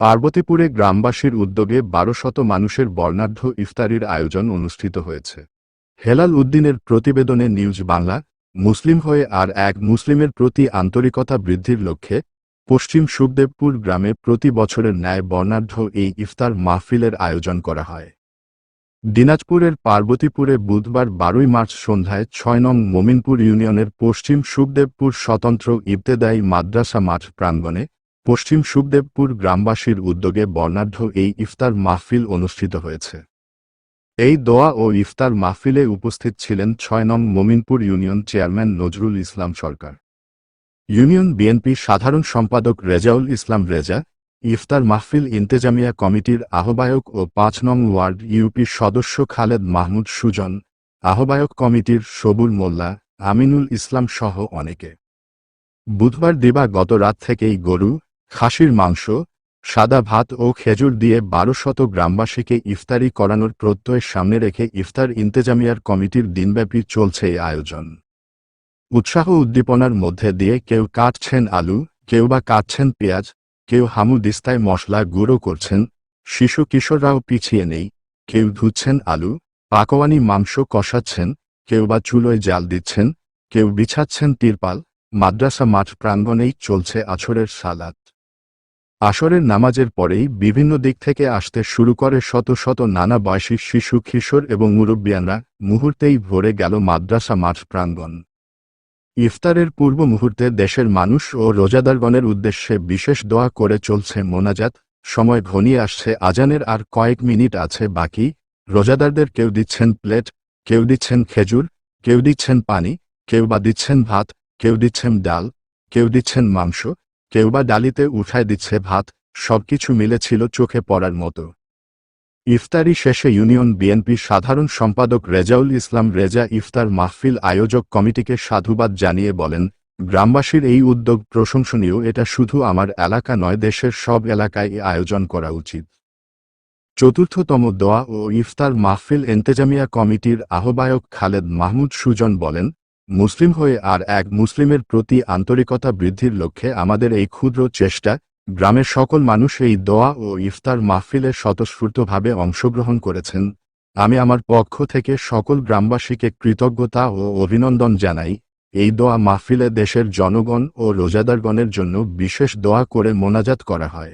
পার্বতীপুরে গ্রামবাসীর উদ্যোগে বারো শত মানুষের বর্ণাঢ্য ইফতারির আয়োজন অনুষ্ঠিত হয়েছে। হেলাল উদ্দিনের প্রতিবেদনে নিউজ বাংলা, মুসলিম হয়ে আর এক মুসলিমের প্রতি আন্তরিকতা বৃদ্ধির লক্ষ্যে পশ্চিম সুখদেবপুর গ্রামে প্রতি বছরের ন্যায় বর্ণাঢ্য এই ইফতার মাহফিলের আয়োজন করা হয়। দিনাজপুরের পার্বতীপুরে বুধবার বারোই মার্চ সন্ধ্যায় ছয় নং মোমিনপুর ইউনিয়নের পশ্চিম সুখদেবপুর স্বতন্ত্র ইবতেদায়ী মাদ্রাসা মাঠ প্রাঙ্গণে পশ্চিম সুখদেবপুর গ্রামবাসীর উদ্যোগে বর্ণাঢ্য এই ইফতার মাহফিল অনুষ্ঠিত হয়েছে। এই দোয়া ও ইফতার মাহফিলে উপস্থিত ছিলেন ছয় নং Mominpur union chairman Nazrul Islam Sarkar. Union BNP সাধারণ সম্পাদক রেজাউল ইসলাম রেজা, ইফতার মাহফিল ইন্তেজামিয়া কমিটির আহ্বায়ক ও পাঁচ নং ওয়ার্ড ইউপির সদস্য খালেদ মাহমুদ সুজন, আহ্বায়ক কমিটির সবুর মোল্লা, আমিনুল ইসলাম সহ অনেকে। বুধবার দিবা গত রাত থেকেই গরু খাসির মাংস, সাদা ভাত ও খেজুর দিয়ে বারো শত গ্রামবাসীকে ইফতারি করানোর প্রত্যয়ের সামনে রেখে ইফতার ইন্তেজামিয়ার কমিটির দিনব্যাপী চলছে এই আয়োজন। উৎসাহ উদ্দীপনার মধ্যে দিয়ে কেউ কাটছেন আলু, কেউ বা কাটছেন পেঁয়াজ, কেউ হামু দিস্তায় মশলা গুঁড়ো করছেন, শিশু কিশোররাও পিছিয়ে নেই, কেউ ধুচ্ছেন আলু, পাকোয়ানি মাংস কষাচ্ছেন, কেউ বা চুলোয় জাল দিচ্ছেন, কেউ বিছাচ্ছেন তিরপাল, মাদ্রাসা মাঠ প্রাঙ্গণেই চলছে আছরের সালাত। আসরের নামাজের পরেই বিভিন্ন দিক থেকে আসতে শুরু করে শত শত নানা বয়সী শিশু, কিশোর এবং মুরব্বিয়ানরা মুহূর্তেই ভরে গেল মাদ্রাসা মাঠ প্রাঙ্গণ। ইফতারের পূর্ব মুহূর্তে দেশের মানুষ ও রোজাদারগণের উদ্দেশ্যে বিশেষ দোয়া করে চলছে মোনাজাত, সময় ঘনিয়ে আসছে, আজানের আর কয়েক মিনিট আছে বাকি, রোজাদারদের কেউ দিচ্ছেন প্লেট, কেউ দিচ্ছেন খেজুর, কেউ দিচ্ছেন পানি, কেউ বা দিচ্ছেন ভাত, কেউ দিচ্ছেন ডাল, কেউ দিচ্ছেন মাংস কেউ বা ডালিতে উঠায় দিচ্ছে ভাত, সবকিছু মিলেছিল চোখে পড়ার মতো। ইফতারি শেষে ইউনিয়ন বিএনপি সাধারণ সম্পাদক রেজাউল ইসলাম রেজা ইফতার মাহফিল আয়োজক কমিটিকে সাধুবাদ জানিয়ে বলেন, গ্রামবাসীর এই উদ্যোগ প্রশংসনীয়, এটা শুধু আমার এলাকা নয়, দেশের সব এলাকায় আয়োজন করা উচিত। চতুর্থতম দোয়া ও ইফতার মাহফিল এন্তেজামিয়া কমিটির আহ্বায়ক খালেদ মাহমুদ সুজন বলেন মুসলিম হয়ে আর এক মুসলিমের প্রতি আন্তরিকতা বৃদ্ধির লক্ষ্যে আমাদের এই ক্ষুদ্র চেষ্টা, গ্রামের সকল মানুষ এই দোয়া ও ইফতার মাহফিলে স্বতঃস্ফূর্তভাবে অংশগ্রহণ করেছেন। আমি আমার পক্ষ থেকে সকল গ্রামবাসীকে কৃতজ্ঞতা ও অভিনন্দন জানাই। এই দোয়া মাহফিলে দেশের জনগণ ও রোজাদারগণের জন্য বিশেষ দোয়া করে মোনাজাত করা হয়।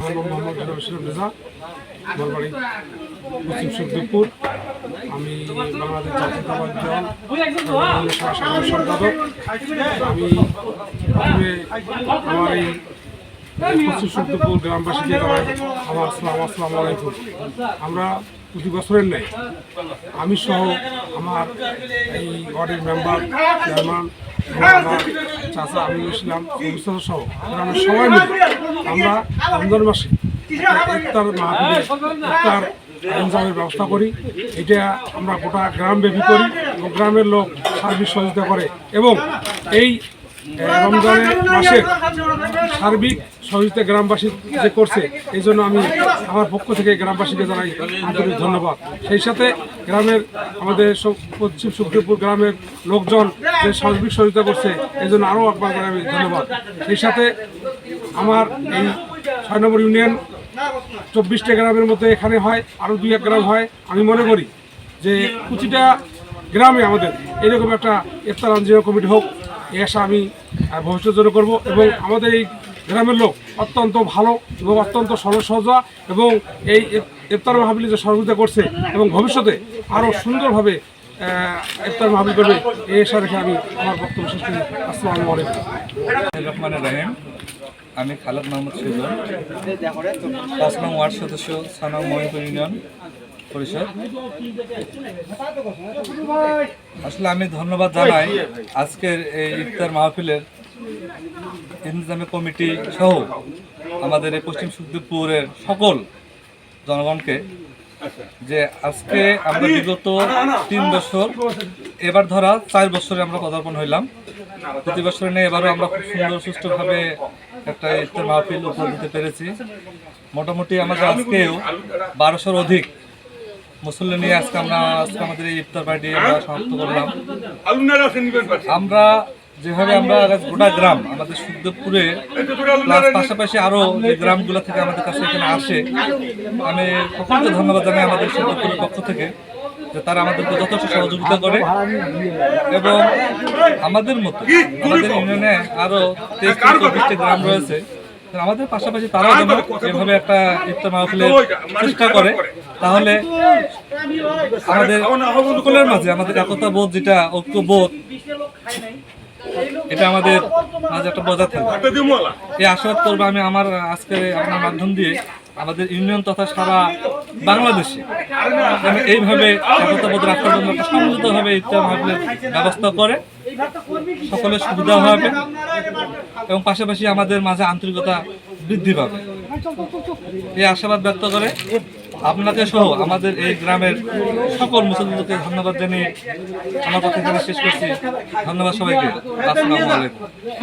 আমার আমার পশ্চিম সুখদেবপুর আমি বাংলাদেশ জাতীয়তাবাদী দল সাধারণ আমি আমার এই পশ্চিম সুখদেবপুর গ্রামবাসীকে আমার আসসালাম আসসালামু আলাইকুম। আমরা প্রতি বছরের নেই আমি সহ আমার এই ওয়ার্ডের মেম্বার, চেয়ারম্যান, আমার চাচা আমি ইসলাম সহ গ্রামের সবাই মিলে আমরা রমজান মাসে ইফতার মাহফিলে ইফতার ইনজামের ব্যবস্থা করি। এটা আমরা গোটা গ্রাম ব্যাপী করি এবং গ্রামের লোক সার্বিক সহযোগিতা করে এবং এই রমজানের মাসে সার্বিক সহযোগিতা গ্রামবাসী যে করছে, এই জন্য আমি আমার পক্ষ থেকে গ্রামবাসীকে জানাই আন্তরিক ধন্যবাদ। সেই সাথে গ্রামের আমাদের পশ্চিম সুখদেবপুর গ্রামের লোকজন যে সার্বিক সহযোগিতা করছে, এই জন্য আরও একবার আমি ধন্যবাদ। সেই সাথে আমার এই ছয় নম্বর ইউনিয়ন চব্বিশটা গ্রামের মধ্যে এখানে হয় আরও দুই এক গ্রাম হয়। আমি মনে করি যে প্রতিটা গ্রামে আমাদের, এরকম একটা ইফতার আঞ্জীয় কমিটি হোক এই আশা আমি ভবিষ্যতের জন্য করব। এবং আমাদের এই গ্রামের লোক অত্যন্ত ভালো এবং অত্যন্ত সরল সহজা এবং এই ইফতার মাহাবিলি যে সহযোগিতা করছে এবং ভবিষ্যতে আরও সুন্দরভাবে ইফতার মাহাবিল করবে এই আশা রেখে আমি আমার বক্তব্য শেষ করি। আসসালামু আলাইকুম। রহমান রাহিম। আমি খালেদ মোহাম্মদ সুজন, পাঁচ নং ওয়ার্ড সদস্য সানাম মহিপুর ইউনিয়ন পরিষদ। আসলে আমি ধন্যবাদ জানাই আজকের এই ইফতার মাহফিলের ইন্তজামী কমিটি সহ আমাদের এই পশ্চিম সুখদেবপুরের সকল জনগণকে যে আজকে আমরা বিগত তিন বছর, এবার ধরা চার বছরে আমরা পদার্পণ হইলাম। প্রতি বছরে নিয়ে এবারও আমরা খুব সুন্দর সুষ্ঠুভাবে একটা ইফতার মাহফিল উপহার দিতে পেরেছি। মোটামুটি আমাদের আজকেও বারোশোর অধিক মুসল্লি নিয়ে আজকে আমরা আজকে আমাদের এই ইফতার পার্টি আমরা সমাপ্ত করলাম। আমরা যেভাবে আমরা গোটা গ্রাম, আমাদের সুখদেবপুরে পাশাপাশি আরও যে গ্রামগুলো থেকে আমাদের কাছে এখানে আসে, আমি সকলকে ধন্যবাদ জানাই আমাদের সুখদেবপুরের পক্ষ থেকে। যে তারা আমাদেরকে যথেষ্ট সহযোগিতা করে এবং আমাদের মতো আমাদের ইউনিয়নে আরও তেইশ থেকে চব্বিশটি গ্রাম রয়েছে। আমাদের পাশাপাশি তারাও যেন এভাবে একটা ইফতার মাহফিলের চেষ্টা করে। তাহলে আমাদের সকলের মাঝে আমাদের একতা বোধ যেটা ঐক্যবোধ এটা আমাদের মাঝে একটা বজায় থাকবে। এই আশীর্বাদ করব আমি আমার আজকে আপনার মাধ্যম দিয়ে আমাদের ইউনিয়ন তথা সারা বাংলাদেশে। যেন এইভাবে রাখার জন্য সম্মিলিতভাবে ইফতার ব্যবস্থা করে, সকলের সুবিধা হবে এবং পাশাপাশি আমাদের মাঝে আন্তরিকতা বৃদ্ধি পাবে। এই আশাবাদ ব্যক্ত করে আপনাকে সহ আমাদের এই গ্রামের সকল মুসলিমদেরকে ধন্যবাদ জানিয়ে আমার কথা শেষ করছি। ধন্যবাদ সবাইকে। আসসালামু আলাইকুম।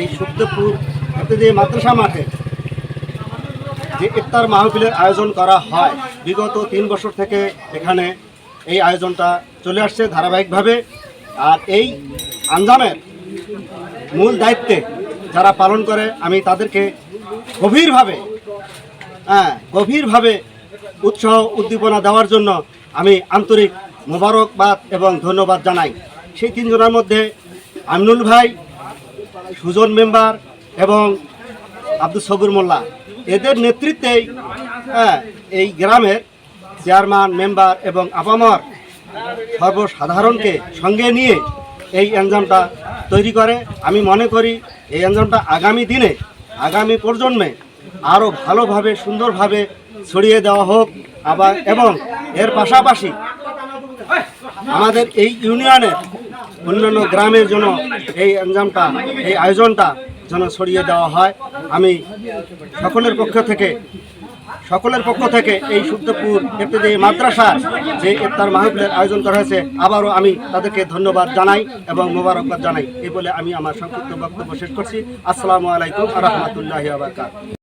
এই সুদ্দপুর কেতদেই মাদ্রাসা মাঠে যে ইফতার মাহফিলের আয়োজন করা হয়, বিগত তিন বছর থেকে এখানে এই আয়োজনটা চলে আসছে ধারাবাহিকভাবে। আর এই আঞ্জামের মূল দায়িত্বে যারা পালন করে, আমি তাদেরকে গভীরভাবে হ্যাঁ গভীরভাবে উৎসাহ উদ্দীপনা দেওয়ার জন্য আমি আন্তরিক মোবারকবাদ এবং ধন্যবাদ জানাই। সেই তিনজনের মধ্যে আমিনুল ভাই সুজন মেম্বার এবং আব্দুল সবুর মোল্লা। এদের নেতৃত্বেই হ্যাঁ এই গ্রামের চেয়ারম্যান, মেম্বার এবং আপামর সর্বসাধারণকে সঙ্গে নিয়ে এই এনজামটা তৈরি করে। আমি মনে করি এই এনজামটা আগামী দিনে, আগামী প্রজন্মে আরও ভালোভাবে, সুন্দরভাবে ছড়িয়ে দেওয়া হোক। আবার এবং এর পাশাপাশি আমাদের এই ইউনিয়নের অন্যান্য গ্রামের জন্য এই এনজামটা এই আয়োজনটা যেন ছড়িয়ে দেওয়া হয়। আমি সকলের পক্ষ থেকে, সকলের পক্ষ থেকে এই শুদ্ধপুর ইত্যাদি মাদ্রাসা যে ইফতার মাহফিলের আয়োজন করা হয়েছে, আবারও আমি তাদেরকে ধন্যবাদ জানাই এবং মোবারকবাদ জানাই। এই বলে আমি আমার সংক্ষিপ্ত বক্তব্য শেষ করছি। আসসালামু আলাইকুম রহমতুল্লাহ আবরকাত